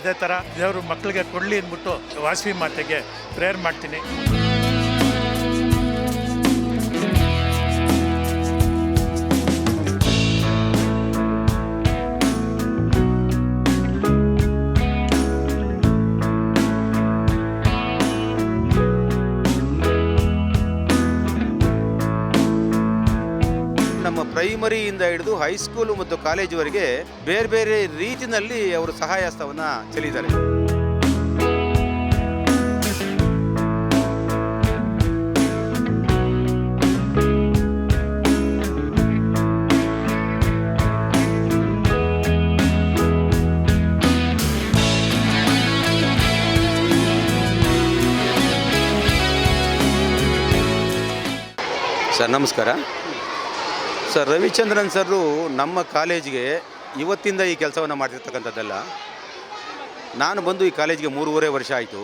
ಇದೇ ಥರ ದೇವರು ಮಕ್ಕಳಿಗೆ ಕೊಡಲಿ ಅಂದ್ಬಿಟ್ಟು ವಾಸವಿ ಮಾತೆಗೆ ಪ್ರೇಯರ್ ಮಾಡ್ತೀನಿ. ಹಿಡಿದು ಹೈಸ್ಕೂಲು ಮತ್ತು ಕಾಲೇಜುವರೆಗೆ ಬೇರೆ ಬೇರೆ ರೀತಿಯಲ್ಲಿ ಅವರು ಸಹಾಯ ಹಸ್ತವನ್ನು ಚೆಲ್ಲಿದ್ದಾರೆ. ಸರ್ ನಮಸ್ಕಾರ. ಸರ್, ರವಿಚಂದ್ರನ್ ಸರು ನಮ್ಮ ಕಾಲೇಜ್ಗೆ ಇವತ್ತಿಂದ ಈ ಕೆಲಸವನ್ನು ಮಾಡ್ತಿರ್ತಕ್ಕಂಥದ್ದಲ್ಲ. ನಾನು ಬಂದು ಈ ಕಾಲೇಜ್ಗೆ ಮೂರುವರೆ ವರ್ಷ ಆಯಿತು.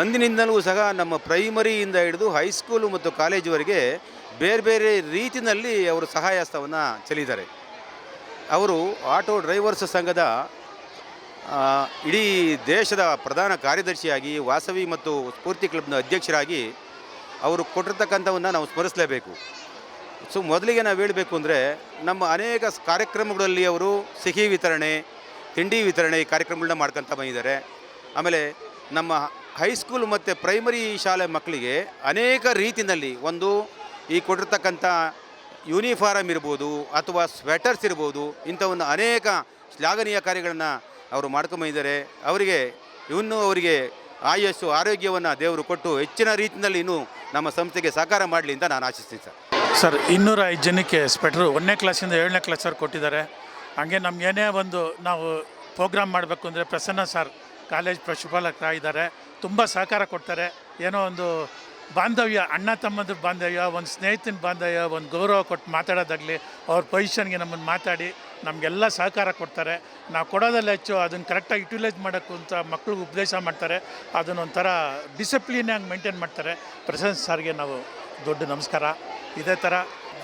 ಅಂದಿನಿಂದಲೂ ಸಹ ನಮ್ಮ ಪ್ರೈಮರಿಯಿಂದ ಹಿಡಿದು ಹೈಸ್ಕೂಲು ಮತ್ತು ಕಾಲೇಜುವರೆಗೆ ಬೇರೆ ಬೇರೆ ರೀತಿಯಲ್ಲಿ ಅವರು ಸಹಾಯ ಹಸ್ತವನ್ನು ಚೆಲ್ಲಿದ್ದಾರೆ. ಅವರು ಆಟೋ ಡ್ರೈವರ್ಸ್ ಸಂಘದ ಇಡೀ ದೇಶದ ಪ್ರಧಾನ ಕಾರ್ಯದರ್ಶಿಯಾಗಿ, ವಾಸವಿ ಮತ್ತು ಸ್ಫೂರ್ತಿ ಕ್ಲಬ್ನ ಅಧ್ಯಕ್ಷರಾಗಿ ಅವರು ಕೊಟ್ಟಿರ್ತಕ್ಕಂಥವನ್ನು ನಾವು ಸ್ಮರಿಸಲೇಬೇಕು. ಸೊ ಮೊದಲಿಗೆ ನಾವು ಹೇಳಬೇಕು ಅಂದರೆ ನಮ್ಮ ಅನೇಕ ಕಾರ್ಯಕ್ರಮಗಳಲ್ಲಿ ಅವರು ಸಿಹಿ ವಿತರಣೆ, ತಿಂಡಿ ವಿತರಣೆ ಈ ಕಾರ್ಯಕ್ರಮಗಳನ್ನ ಮಾಡ್ಕೊತ ಬಂದಿದ್ದಾರೆ. ಆಮೇಲೆ ನಮ್ಮ ಹೈಸ್ಕೂಲ್ ಮತ್ತು ಪ್ರೈಮರಿ ಶಾಲೆ ಮಕ್ಕಳಿಗೆ ಅನೇಕ ರೀತಿಯಲ್ಲಿ ಒಂದು ಈ ಕೊಟ್ಟಿರ್ತಕ್ಕಂಥ ಯೂನಿಫಾರಮ್ ಇರ್ಬೋದು ಅಥವಾ ಸ್ವೆಟರ್ಸ್ ಇರ್ಬೋದು ಇಂಥವನ್ನು ಅನೇಕ ಶ್ಲಾಘನೀಯ ಕಾರ್ಯಗಳನ್ನು ಅವರು ಮಾಡ್ಕೊಂಬಂದಿದ್ದಾರೆ ಅವರಿಗೆ ಇನ್ನೂ ಅವರಿಗೆ ಆಯಸ್ಸು, ಆರೋಗ್ಯವನ್ನು ದೇವರು ಕೊಟ್ಟು ಹೆಚ್ಚಿನ ರೀತಿಯಲ್ಲಿ ಇನ್ನೂ ನಮ್ಮ ಸಂಸ್ಥೆಗೆ ಸಹಕಾರ ಮಾಡಲಿ ಅಂತ ನಾನು ಆಶಿಸ್ತೀನಿ ಸರ್. ಸರ್ ಇನ್ನೂರ ಐದು ಜನಕ್ಕೆ ಸ್ಪೆಟ್ರು. ಒಂದನೇ ಕ್ಲಾಸಿಂದ ಏಳನೇ ಕ್ಲಾಸ್ವರೆಗೆ ಕೊಟ್ಟಿದ್ದಾರೆ. ಹಾಗೆ ನಮ್ಗೆ ಏನೇ ಒಂದು ನಾವು ಪ್ರೋಗ್ರಾಮ್ ಮಾಡಬೇಕು ಅಂದರೆ ಪ್ರಸನ್ನ ಸರ್ ಕಾಲೇಜ್ ಪ್ರಾಂಶುಪಾಲಕ ಇದ್ದಾರೆ ತುಂಬ ಸಹಕಾರ ಕೊಡ್ತಾರೆ. ಏನೋ ಒಂದು ಬಾಂಧವ್ಯ, ಅಣ್ಣ ತಮ್ಮದ ಬಾಂಧವ್ಯ, ಒಂದು ಸ್ನೇಹಿತನ ಬಾಂಧವ್ಯ, ಒಂದು ಗೌರವ ಕೊಟ್ಟು ಮಾತಾಡೋದಾಗಲಿ, ಅವ್ರ ಪೊಸಿಷನ್ಗೆ ನಮ್ಮನ್ನು ಮಾತಾಡಿ ನಮಗೆಲ್ಲ ಸಹಕಾರ ಕೊಡ್ತಾರೆ. ನಾವು ಕೊಡೋದಲ್ಲ ಹೆಚ್ಚು ಅದನ್ನು ಕರೆಕ್ಟಾಗಿ ಯುಟಿಲೈಸ್ ಮಾಡೋಕ್ಕೂ ಅಂತ ಮಕ್ಳಿಗೆ ಉಪದೇಶ ಮಾಡ್ತಾರೆ. ಅದನ್ನೊಂಥರ ಡಿಸಿಪ್ಲಿನಾಗಿ ಮೇಂಟೈನ್ ಮಾಡ್ತಾರೆ. ಪ್ರಸನ್ನ ಸರ್ಗೆ ನಾವು ದೊಡ್ಡ ನಮಸ್ಕಾರ. ಇದೇ ಥರ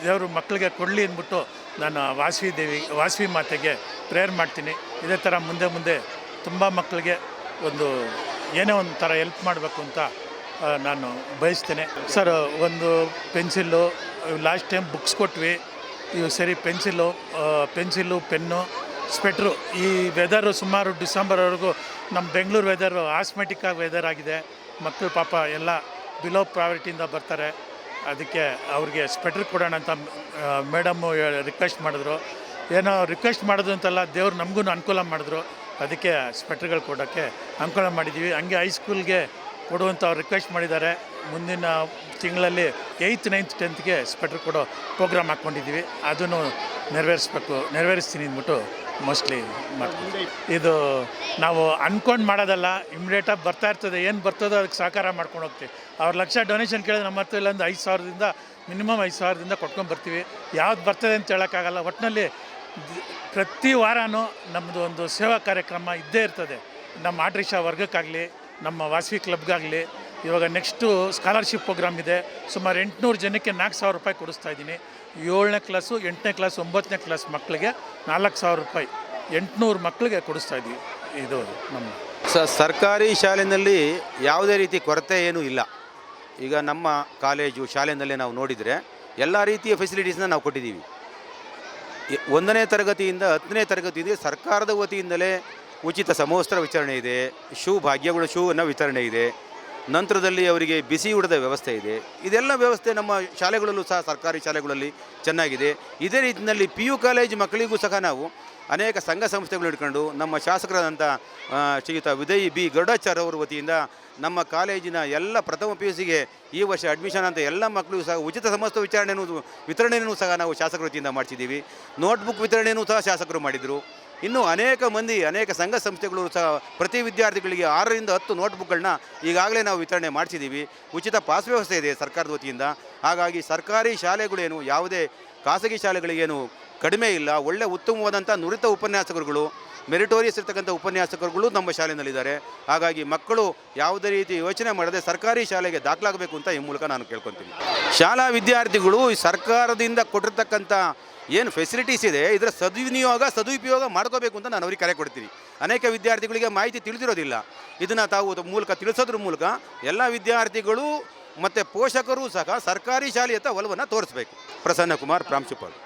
ದೇವರು ಮಕ್ಕಳಿಗೆ ಕೊಡಲಿ ಅಂದ್ಬಿಟ್ಟು ನಾನು ವಾಸವಿ ದೇವಿ ವಾಸವಿ ಮಾತೆಗೆ ಪ್ರೇಯರ್ ಮಾಡ್ತೀನಿ. ಇದೇ ಥರ ಮುಂದೆ ಮುಂದೆ ತುಂಬ ಮಕ್ಕಳಿಗೆ ಒಂದು ಏನೇ ಒಂದು ಥರ ಹೆಲ್ಪ್ ಮಾಡಬೇಕು ಅಂತ ನಾನು ಬಯಸ್ತೇನೆ. ಸರ್, ಒಂದು ಪೆನ್ಸಿಲ್ಲು, ಲಾಸ್ಟ್ ಟೈಮ್ ಬುಕ್ಸ್ ಕೊಟ್ವಿ. ಇವು ಸರಿ, ಪೆನ್ಸಿಲ್ಲು ಪೆನ್ಸಿಲ್ಲು, ಪೆನ್ನು, ಸ್ವೆಟ್ರು. ಈ ವೆದರು ಸುಮಾರು ಡಿಸೆಂಬರ್ವರೆಗೂ ನಮ್ಮ ಬೆಂಗಳೂರು ವೆದರು ಆಸ್ಮೆಟಿಕ್ ಆಗಿ ವೆದರ್ ಆಗಿದೆ. ಮಕ್ಕಳು ಪಾಪ ಎಲ್ಲ ಬಿಲೋ ಪ್ರಾವರಿಟಿಯಿಂದ ಬರ್ತಾರೆ. ಅದಕ್ಕೆ ಅವ್ರಿಗೆ ಸ್ವೆಟ್ರ್ ಕೊಡೋಣ ಅಂತ ಮೇಡಮ್ಮು ರಿಕ್ವೆಸ್ಟ್ ಮಾಡಿದ್ರು. ಏನೋ ರಿಕ್ವೆಸ್ಟ್ ಮಾಡೋದು ಅಂತಲ್ಲ, ದೇವ್ರು ನಮಗೂ ಅನುಕೂಲ ಮಾಡಿದ್ರು. ಅದಕ್ಕೆ ಸ್ವೆಟ್ರ್ಗಳು ಕೊಡೋಕ್ಕೆ ಅನುಕೂಲ ಮಾಡಿದ್ದೀವಿ ಹಂಗೆ ಹೈಸ್ಕೂಲ್ಗೆ ಕೊಡುವಂಥ ಅವ್ರು ರಿಕ್ವೆಸ್ಟ್ ಮಾಡಿದ್ದಾರೆ. ಮುಂದಿನ ತಿಂಗಳಲ್ಲಿ ಏಯ್ತ್ ನೈನ್ತ್ ಟೆಂತ್ಗೆ ಸ್ವೆಟ್ರ್ ಕೊಡೋ ಪ್ರೋಗ್ರಾಮ್ ಹಾಕ್ಕೊಂಡಿದ್ದೀವಿ. ಅದನ್ನು ನೆರವೇರಿಸ್ಬೇಕು, ನೆರವೇರಿಸ್ತೀನಿ ಅಂದ್ಬಿಟ್ಟು ಮೋಸ್ಟ್ಲಿ ಮಾಡ್ತೀವಿ ಇದು ನಾವು ಅನ್ಕೊಂಡು ಮಾಡೋದಲ್ಲ ಇಮ್ಮಿಡಿಯೇಟಾಗಿ ಬರ್ತಾ ಇರ್ತದೆ, ಏನು ಬರ್ತದೋ ಅದಕ್ಕೆ ಸಹಕಾರ ಮಾಡ್ಕೊಂಡು ಹೋಗ್ತೀವಿ. ಅವ್ರ ಲಕ್ಷ ಡೊನೇಷನ್ ಕೇಳಿದ್ರೆ ನಮ್ಮ ಹತ್ರ ಇಲ್ಲ ಒಂದು ಐದು ಸಾವಿರದಿಂದ ಮಿನಿಮಮ್ ಐದು ಸಾವಿರದಿಂದ ಕೊಟ್ಕೊಂಡು ಬರ್ತೀವಿ. ಯಾವ್ದು ಬರ್ತದೆ ಅಂತ ಹೇಳೋಕ್ಕಾಗಲ್ಲ. ಒಟ್ಟಿನಲ್ಲಿ ಪ್ರತಿ ವಾರನೂ ನಮ್ಮದು ಒಂದು ಸೇವಾ ಕಾರ್ಯಕ್ರಮ ಇದ್ದೇ ಇರ್ತದೆ. ನಮ್ಮ ಆಟ್ರಿಷಾ ವರ್ಗಕ್ಕಾಗಲಿ, ನಮ್ಮ ವಾಸವಿ ಕ್ಲಬ್ಗಾಗಲಿ ಇವಾಗ ನೆಕ್ಸ್ಟು ಸ್ಕಾಲರ್ಶಿಪ್ ಪ್ರೋಗ್ರಾಮ್ ಇದೆ. ಸುಮಾರು ಎಂಟುನೂರು ಜನಕ್ಕೆ ನಾಲ್ಕು ಸಾವಿರ ರೂಪಾಯಿ ಕೊಡಿಸ್ತಾ ಇದ್ದೀನಿ. ಏಳನೇ ಕ್ಲಾಸು ಎಂಟನೇ ಕ್ಲಾಸ್ ಒಂಬತ್ತನೇ ಕ್ಲಾಸ್ ಮಕ್ಕಳಿಗೆ ನಾಲ್ಕು ಸಾವಿರ ರೂಪಾಯಿ, ಎಂಟುನೂರು ಮಕ್ಕಳಿಗೆ ಕೊಡಿಸ್ತಾ ಇದ್ದೀವಿ. ಇದು ನಮ್ಮ. ಸ, ಸರ್ಕಾರಿ ಶಾಲೆಯಲ್ಲಿ ಯಾವುದೇ ರೀತಿ ಕೊರತೆ ಏನೂ ಇಲ್ಲ. ಈಗ ನಮ್ಮ ಕಾಲೇಜು ಶಾಲೆಯಲ್ಲಿ ನಾವು ನೋಡಿದರೆ ಎಲ್ಲ ರೀತಿಯ ಫೆಸಿಲಿಟೀಸ್ನ ನಾವು ಕೊಟ್ಟಿದ್ದೀವಿ. ಒಂದನೇ ತರಗತಿಯಿಂದ ಹತ್ತನೇ ತರಗತಿಗೆ ಸರ್ಕಾರದ ವತಿಯಿಂದಲೇ ಉಚಿತ ಸಮವಸ್ತ್ರ ವಿತರಣೆ ಇದೆ, ಶೂ, ಭಾಗ್ಯಗಳು, ಶೂವನ್ನು ವಿತರಣೆ ಇದೆ. ನಂತರದಲ್ಲಿ ಅವರಿಗೆ ಬಿಸಿ ಊಟದ ವ್ಯವಸ್ಥೆ ಇದೆ. ಇದೆಲ್ಲ ವ್ಯವಸ್ಥೆ ನಮ್ಮ ಶಾಲೆಗಳಲ್ಲೂ ಸಹ ಸರ್ಕಾರಿ ಶಾಲೆಗಳಲ್ಲಿ ಚೆನ್ನಾಗಿದೆ. ಇದೇ ರೀತಿಯಲ್ಲಿ ಪಿ ಯು ಕಾಲೇಜ್ ಮಕ್ಕಳಿಗೂ ಸಹ ನಾವು ಅನೇಕ ಸಂಘ ಸಂಸ್ಥೆಗಳು ಇಟ್ಕೊಂಡು ನಮ್ಮ ಶಾಸಕರಾದಂಥ ಶ್ರೀಯುತ ವಿದಯ್ ಬಿ. ಗರುಡಾಚಾರ್ಯ ಅವರ ವತಿಯಿಂದ ನಮ್ಮ ಕಾಲೇಜಿನ ಎಲ್ಲ ಪ್ರಥಮ ಪಿ ಯು ಸಿಗೆ ಈ ವರ್ಷ ಅಡ್ಮಿಷನ್ ಅಂತ ಎಲ್ಲ ಮಕ್ಕಳಿಗೂ ಸಹ ಉಚಿತ ಸಮಸ್ತ ವಿಚಾರಣೆಯನ್ನು ವಿತರಣೆಯೂ ಸಹ ನಾವು ಶಾಸಕರ ವತಿಯಿಂದ ಮಾಡ್ತಿದ್ದೀವಿ ನೋಟ್ಬುಕ್ ವಿತರಣೆಯೂ ಸಹ ಶಾಸಕರು ಮಾಡಿದರು. ಇನ್ನು ಅನೇಕ ಮಂದಿ, ಅನೇಕ ಸಂಘ ಸಂಸ್ಥೆಗಳು ಸಹ ಪ್ರತಿ ವಿದ್ಯಾರ್ಥಿಗಳಿಗೆ ಆರರಿಂದ ಹತ್ತು ನೋಟ್ಬುಕ್ಗಳನ್ನ ಈಗಾಗಲೇ ನಾವು ವಿತರಣೆ ಮಾಡಿಸಿದ್ದೀವಿ. ಉಚಿತ ಪಾಸ್ ವ್ಯವಸ್ಥೆ ಇದೆ ಸರ್ಕಾರದ ವತಿಯಿಂದ. ಹಾಗಾಗಿ ಸರ್ಕಾರಿ ಶಾಲೆಗಳೇನು, ಯಾವುದೇ ಖಾಸಗಿ ಶಾಲೆಗಳಿಗೇನು ಕಡಿಮೆ ಇಲ್ಲ, ಒಳ್ಳೆ ಉತ್ತಮವಾದಂಥ ನುರಿತ ಉಪನ್ಯಾಸಕರುಗಳು, ಮೆರಿಟೋರಿಯಸ್ ಇರ್ತಕ್ಕಂಥ ಉಪನ್ಯಾಸಕರುಗಳು ನಮ್ಮ ಶಾಲೆಯಲ್ಲಿದ್ದಾರೆ. ಹಾಗಾಗಿ ಮಕ್ಕಳು ಯಾವುದೇ ರೀತಿ ಯೋಚನೆ ಮಾಡದೆ ಸರ್ಕಾರಿ ಶಾಲೆಗೆ ದಾಖಲಾಗಬೇಕು ಅಂತ ಈ ಮೂಲಕ ನಾನು ಕೇಳ್ಕೊತೀನಿ. ಶಾಲಾ ವಿದ್ಯಾರ್ಥಿಗಳು ಈ ಸರ್ಕಾರದಿಂದ ಕೊಟ್ಟಿರ್ತಕ್ಕಂಥ ಏನು ಫೆಸಿಲಿಟೀಸ್ ಇದೆ, ಇದರ ಸದ್ವಿನಿಯೋಗ, ಸದುಪಯೋಗ ಮಾಡ್ಕೋಬೇಕು ಅಂತ ನಾನು ಅವರಿಗೆ ಕರೆ ಕೊಡ್ತೀನಿ. ಅನೇಕ ವಿದ್ಯಾರ್ಥಿಗಳಿಗೆ ಮಾಹಿತಿ ತಿಳಿದಿರೋದಿಲ್ಲ. ಇದನ್ನು ತಾವು ಮೂಲಕ ತಿಳಿಸೋದ್ರ ಮೂಲಕ ಎಲ್ಲ ವಿದ್ಯಾರ್ಥಿಗಳು ಮತ್ತು ಪೋಷಕರು ಸಹ ಸರ್ಕಾರಿ ಶಾಲೆಯತ್ತ ಒಲವನ್ನು ತೋರಿಸ್ಬೇಕು. ಪ್ರಸನ್ನ ಕುಮಾರ್ ಪ್ರಾಂಶುಪಾಲ್.